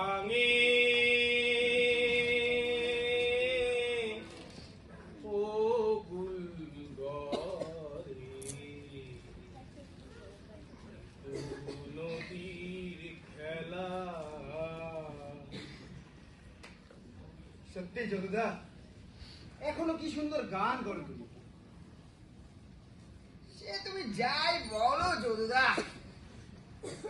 ভাঙে ও গুলগরে নদীর খেলা সত্যি যদুদা এখনও কি সুন্দর গান করো সে তুমি যাই বলো যদুদা ওই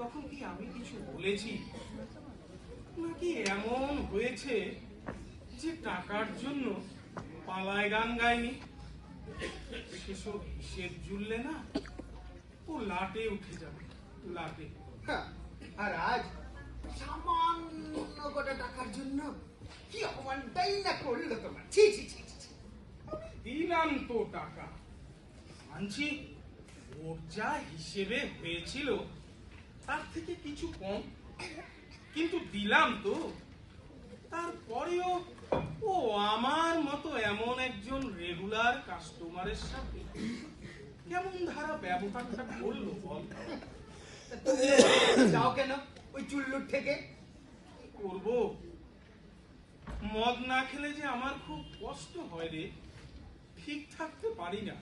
তখন কি আমি কিছু বলেছি? নাকি এমন হয়েছে যে টাকার জন্য পালায় গান গায়নি সেসব হিসেব জুড়লে না ও লাটে উঠে যাবে লাটে। আর আজ সামান্য কটা টাকার জন্য কি অপমানটাই না করল তোমার? ছি ছি ছি ছি, ছি। দিলাম তো টাকা। মানছি ওর যা হিসেবে হয়েছিল তার থেকে কিছু কম। কিন্তু দিলাম তো। তারপরেও ও আমার মতো এমন একজন রেগুলার কাস্টমারের সাথে কেমন ধারা ব্যবহারটা করল বল? যাও কেন ওই চুল্লুর থেকে? করব। মদ না খেলে যে আমার খুব কষ্ট হয় রে ঠিক থাকতে পারি না।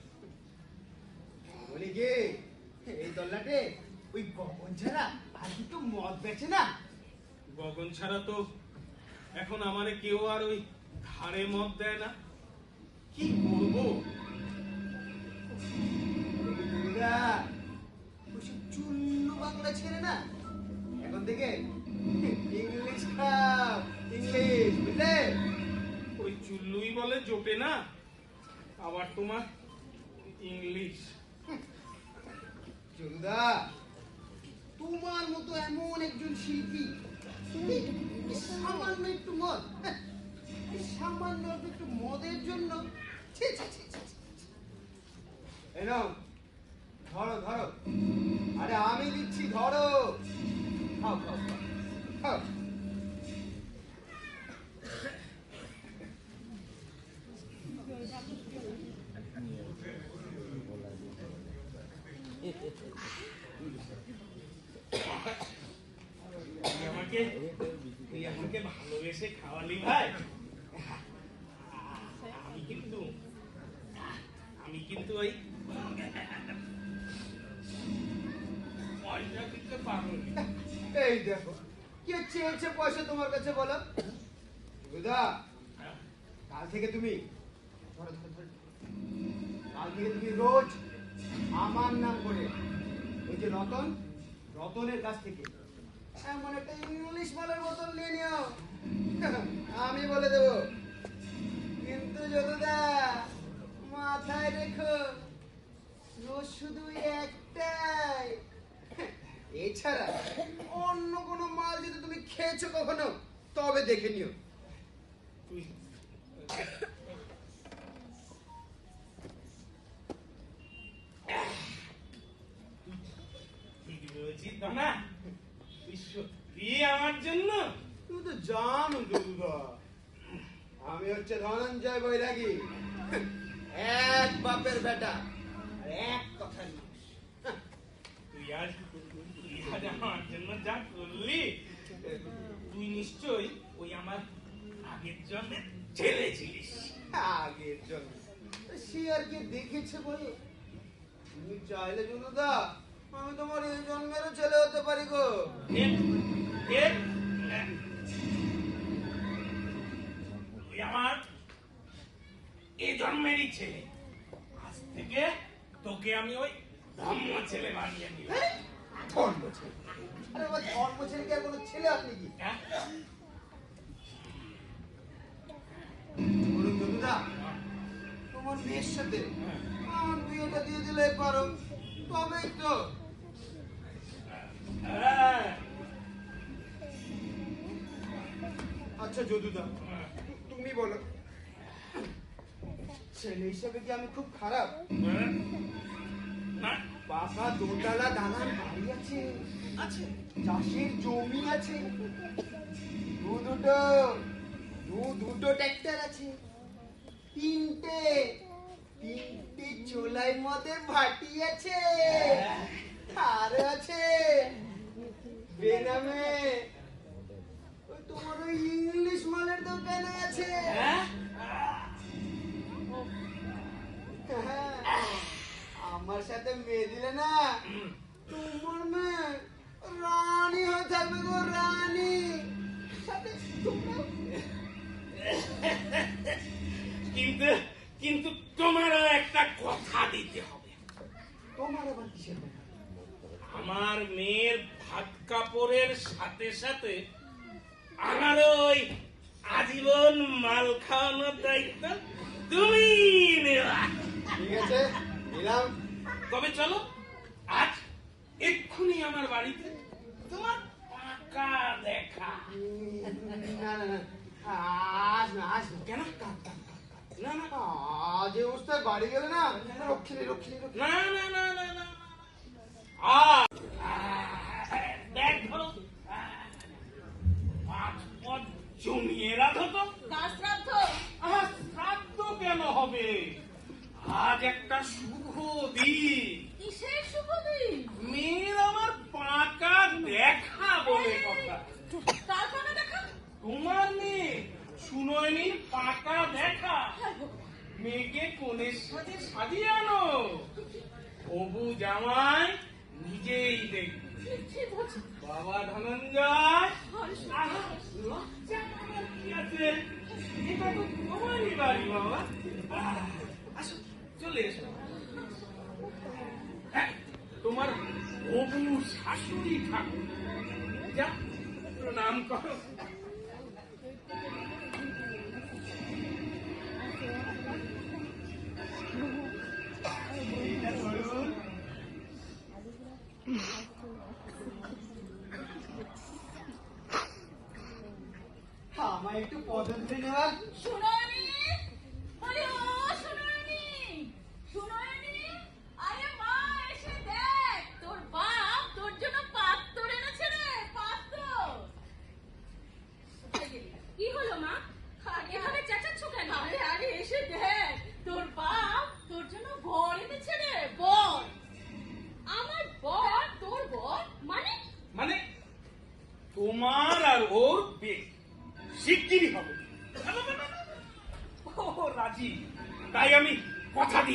বলি গে এই দল্লাটে ওই গগন ছাড়া আর দুটো মদ বেচে না? গগন ছাড়া তো এখন আমারে কেউ আর ওই ধারে মদ দেয় না। কি করব? চুল্লু বাংলা ছেড়ে না? এখন থেকে ইংলিশ খাও ইংলিশ বুঝলে? ওই চুল্লুই বলে জোটে না আবার তোমার ইংলিশ চলুদা তোমার মতো এমন একজন শিল্পী। এই সামান্য একটু মদ হ্যাঁ, সামান্য একটু মদের জন্য। এই নাও ধরো ধরো। আরে আমি দিচ্ছি ধরো। খাও খাও খাও, আমাকে ভাই? আমি কিন্তু আমি কিন্তু ওই পয়সা এই দেখো, কে চেয়েছে পয়সা তোমার কাছে বলো? বুধা কাল থেকে তুমি। কাল থেকে তুমি রোজ আমার নাম করে, ওই যে রতন রতনের কাছ থেকে। এমন একটা ইংলিশ মালের বোতল নিয়ে নিও। আমি বলে দেবো। কিন্তু যদুদা মাথায় রেখো, রোজ শুধু একটাই। এছাড়া অন্য কোনো মাল যদি তুমি খেয়েছো কখনো, তবে দেখে নিও তুই ঠিক বলছিস না তুই সত্যি আমার জন্য তুমি তো জানো যদুদা আমি হচ্ছে ধনঞ্জয় বৈরাগী এক বাপের বেটা। এক কথার মানুষ তুই আজ আজ আমার জন্য যা করলি। তুই নিশ্চয়ই ওই আমার আগের জন্য ছেলে ছিলিস। আগের জন্য সে আর কে দেখেছে বলো? তুমি চাইলে যদুদা আমি তোমার এই জন্মেরও ছেলে হতে পারি গো। আমার এ জন্মেরই ছেলে আজ থেকে তোকে আমি ওই ধর্ম ছেলে বানিয়ে হ্যাঁ? ধর্ম ছেলে আরে আমার ধর্ম ছেলে কি আর কোনো ছেলে আপনি কি হ্যাঁ? তোমার মেয়ের সাথে বিয়েটা দিয়ে দিলে পারো তবেই তো হ্যাঁ। আচ্ছা যদুদা তুমি বলো ছেলে হিসেবে কি আমি খুব খারাপ? না। বাবা দোতলা দালান বাড়ি আছে। আছে। চাষের জমি আছে। দু দুটো দু দুটো ট্র্যাক্টর আছে। তিনটে তিনটে চোলাই মধ্যে ভাটি আছে। আর আছে। বেনামে। তোমার ওই ইংলিশ মালের দোকান আছে। হ্যাঁ? আমার সাথে মেয়ে দিলে না তোমার মেয়ে রানী হয়ে থাকবে গো রানী। সাথে কিন্তু কিন্তু তোমারও একটা কথা দিতে হবে। তোমার আবার কিসের আমার মেয়ের ভাত কাপড়ের সাথে সাথে আমার ওই আজীবন মাল খাওয়ানোর দায়িত্ব তুমি নেওয়া। ঠিক আছে? নিলাম। তবে চলো আজ এক্ষুনি আমার বাড়িতে তোমার পাকা দেখা। না না না আজ না আজ না। কেন? না না। আজ এই অবস্থায় বাড়ি গেলে না রক্ষিণী রক্ষিণী না না না না না আর দেখ ধরো পাঁচ পদ জমিয়ে রাখো তো। শ্রাদ্ধ। শ্রাদ্ধ কেন হবে? আজ একটা শুভ দিন। কিসের শুভ দিন মেয়ের আমার পাকা দেখা বলে কথা কার কথা দেখা তোমার মেয়ে শুনোয়নি পাকা দেখা মেয়েকে কোণের সাথে সাজিয়ে আনো হবু জামাই নিজেই দেখবে কি বলছো বাবা ধনঞ্জয় আহা, লজ্জা করার কি আছে? এটা তো তোমারই বাড়ি বাবা আহ, আসো চলে এসো হ্যাঁ, তোমার হবু শাশুড়ি ঠাকুর। যা প্রণাম করো।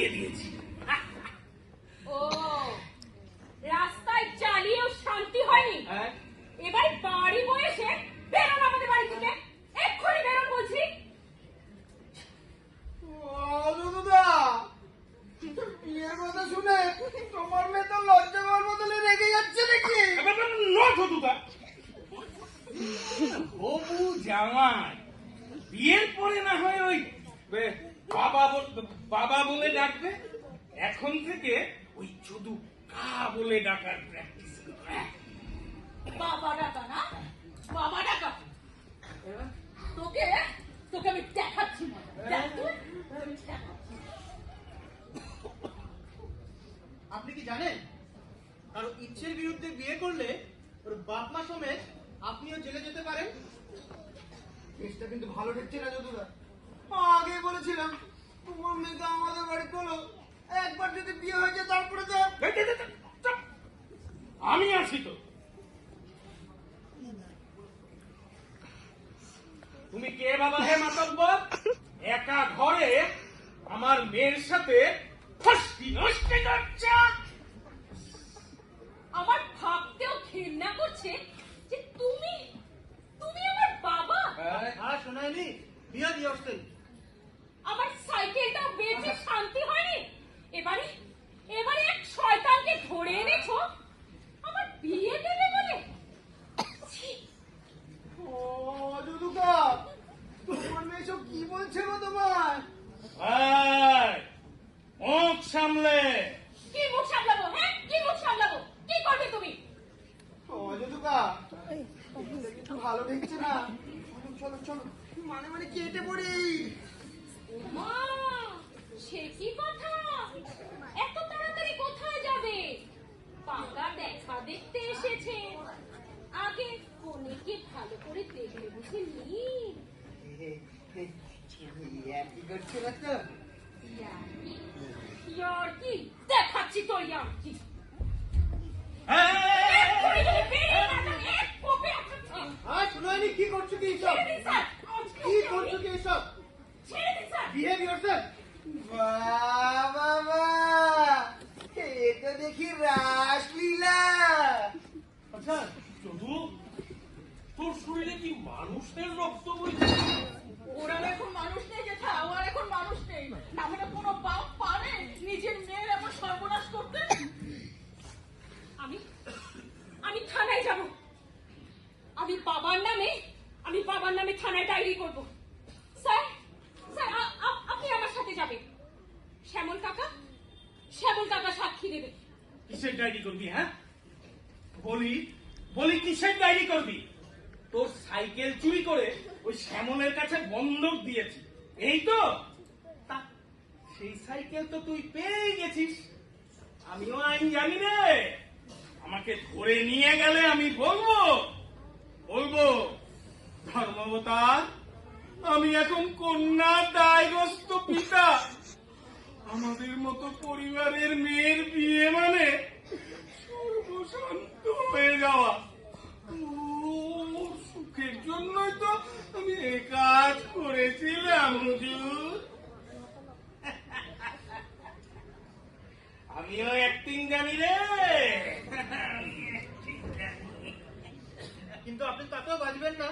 দিয়ে দিয়েছি ও রাস্তায় চালিয়েও শান্তি হয়নি হ্যাঁ এবার বাড়ি বয়েছে বেরোন আমাদের বাড়ি থেকে এক্ষুনি বেরোন বলছি দাদা বিয়ের কথা শুনে তোমার মেয়ে তো লজ্জা পাওয়ার বদলে রেগে যাচ্ছে নাকি নদুদা হবু জামাই বিয়ের পরে না হয় ওই বে- বাবা বলে ডাকবে? এখন থেকে ওই শুধু কা বলে ডাকার প্র্যাকটিস বাবা ডাকা না বাবা ডাকা। তোকে তোকে আমি দেখাচ্ছি। আপনি কি জানেন? কারও ইচ্ছের বিরুদ্ধে বিয়ে করলে ওর বাপ মা সমেত আপনিও জেলে যেতে পারেন? কেসটা কিন্তু ভালো ঠেকছে না যদুদা। আগে বলেছিলাম তোমার মেয়েকে আমাদের বাড়ি তোলো একবার যদি বিয়ে হয়ে যায় তারপরে তো আমি আছি তো। তুমি কে বাবা হে মাতব্বর একা ঘরে আমার মেয়ের সাথে ফস্তি নষ্টি করছে? আমার ভাবতেও ঘৃণা করছে যে তুমি তুমি আমার বাবা। আর শোনায়নি। বিয়ে দিয়ে আসতেন। আমার সাইকেলটা বেঁচে শান্তি হয়নি? এবারে এবারে এক শয়তানকে ধরে এনেছো? আমার বিয়ে দেবে বলে? ছি, ও যদুদা তোমার মেয়ে সব কি বলছে গো তোমার মুখ সামলে। কি মুখ সামলাবো হ্যাঁ? কি মুখ সামলাবো? কি করবে তুমি? ও যদুদা কিন্তু ভালো ঠেকছে না? চলো চলো মানে মানে কেটে পড়ি। মা সে কি কথা এত তাড়াতাড়ি কোথায় যাবে পাকা দেখা দেখতে এসেছে আগে কোনেকে ভালো করে দেখলে বুঝে নি কি করছ না তো ইয়ার্কি দেখাচ্ছি তো ইয়ার্কি হ্যাঁ, কি করছ কি সব কি করছ কি সব বিহেভ ইয়োরসেলফ বাবা বাবা। এ তো দেখি রাসলীলা। আচ্ছা যদু তোর শরীরে কি মানুষের রক্ত বইছে? ওরা এখন মানুষ নেই যেটা আমার এখন মানুষ নেই। না হলে কোনো বাপ পারে নিজের মেয়ের এমন সর্বনাশ করতে? আমি আমি থানায় যাব। আমি বাবার নামে, আমি বাবার নামে থানায় ডায়েরি করব স্যার স্যার আ- আ- আপনি যাবেন শ্যামল কাকা? শ্যামল কাকা সাক্ষী দেবে। কিসের ডায়েরি করবি হ্যাঁ? বলি বলি কিসের ডায়েরি করবি? তোর সাইকেল চুরি করে ওই শ্যামলের কাছে বন্ধক দিয়েছি। এই তো? সেই সাইকেল তো তুই পেয়ে গেছিস। আমিও আইন জানি রে। আমাকে ধরে নিয়ে গেলে আমি বলব। বলব, ধর্মবতার আমি এখন কন্যা, দায়গ্রস্ত পিতা। আমাদের মতো পরিবারের মেয়ের বিয়ে মানে সর্বশান্ত হয়ে যাওয়া। সুখের জন্যই তো আমি এ কাজ করেছিলাম আমিও অ্যাক্টিং জানি রে। কিন্তু আপনি তাতেও বাজবেন না।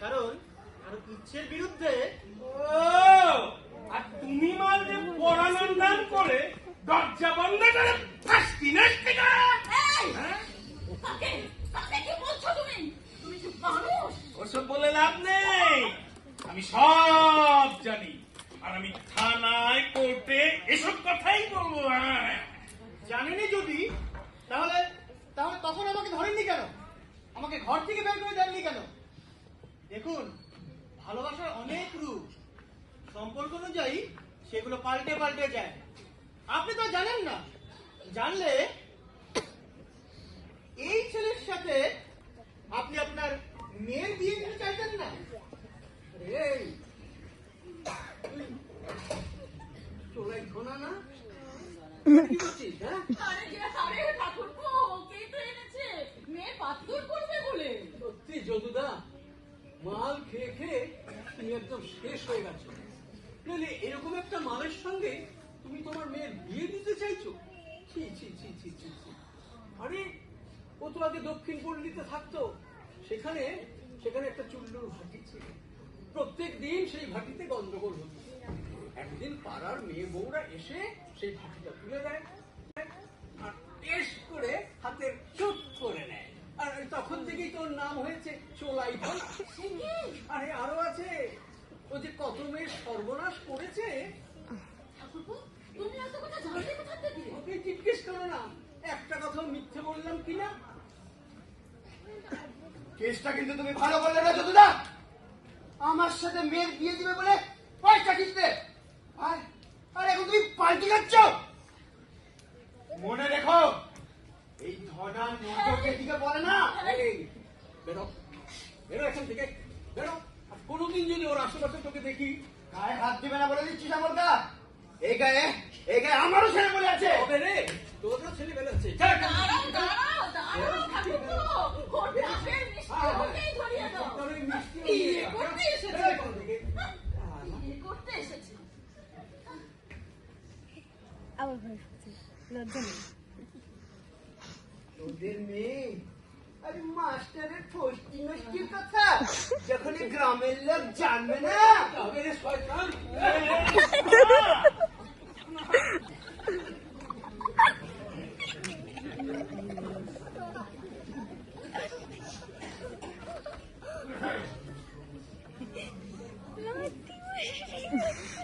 কারণ কারণ ইচ্ছের বিরুদ্ধে। ও আর তুমি মারলে পড়ানোর নাম করে দরজা বন্ধ করে ফাঁসতি নাচতে মানুষ! ওসব বলে লাভ নেই। আমি সব জানি। আর আমি থানায় কোর্টে এসব কথাই বলব হ্যাঁ। জানেনি যদি তাহলে তাহলে তখন আমাকে ধরেননি কেন? আমাকে ঘর থেকে বের করে দেননি সেগুলো পাল্টে পাল্টে যায়। আপনি তো জানেন না। জানলে এই ছেলের সাথে আপনি আপনার মেয়ের বিয়ে দিতে চাইতেন না? এই। ঘোনা সত্যি যদুদা মাল খেয়ে খেয়ে তুমি একদম শেষ হয়ে গেছো। নাহলে এরকম একটা মালের সঙ্গে তুমি তোমার মেয়ের বিয়ে দিতে চাইছো? ছি ছি ছি ছি ছি। আরে, ও তো আগে দক্ষিণ পল্লীতে থাকতো। সেখানে সেখানে একটা চুল্লুর ভাটি ছিল। প্রত্যেক দিন সেই ভাটিতে গন্ডগোল হতো। একদিন পাড়ার মেয়ে বউরা এসে সেই ভাটিটা তুলে দেয় আর টেস্ট করে হাতের চুপ করে নেয় আর তখন থেকেই তোর নাম হয়েছে চোলাই ভোলা আরে আরও আছে ও যে কত মেয়ে সর্বনাশ করেছে? তুমি এত কথা জানতে কোথা থেকে ওকে জিজ্ঞেস করো না। একটা কথা মিথ্যে বললাম কিনা? কেসটা কিন্তু তুমি ভালো করলে না যদুদা আমার সাথে মেয়ের বিয়ে দিবে বলে পয়সা কিনতে। আর আর এখন তুমি পাল্টি যাচ্ছ মনে রেখো এই ধনা নজরকে দিকে বলে না। বেরো বেরো এখান থেকে বেরো। কোনোদিন যদি ওর আশেপাশে তোকে দেখি গায়ে হাত দিবে না বলে দিচ্ছি সামলকা এই গায়ে এই গায়ে আমারও ছেলে বলে আছে তবে রে তোরও ছেলে বেরোচ্ছে দাঁড়াও দাঁড়াও দাঁড়াও ঠাকুরপো ওর ডাকের মিষ্টি হ্যাঁ, হ্যাঁ। ওকেই ধরিয়ে দাও মিষ্টি বিয়ে করতে এসেছে। বেরো এখান থেকে। বিয়ে করতে এসেছে আবার ভয় লজ্জা নেই তোদের মেয়ে আরে মাস্টারের ফষ্টি নষ্টির কথা যখন এই গ্রামের লোক জানবে না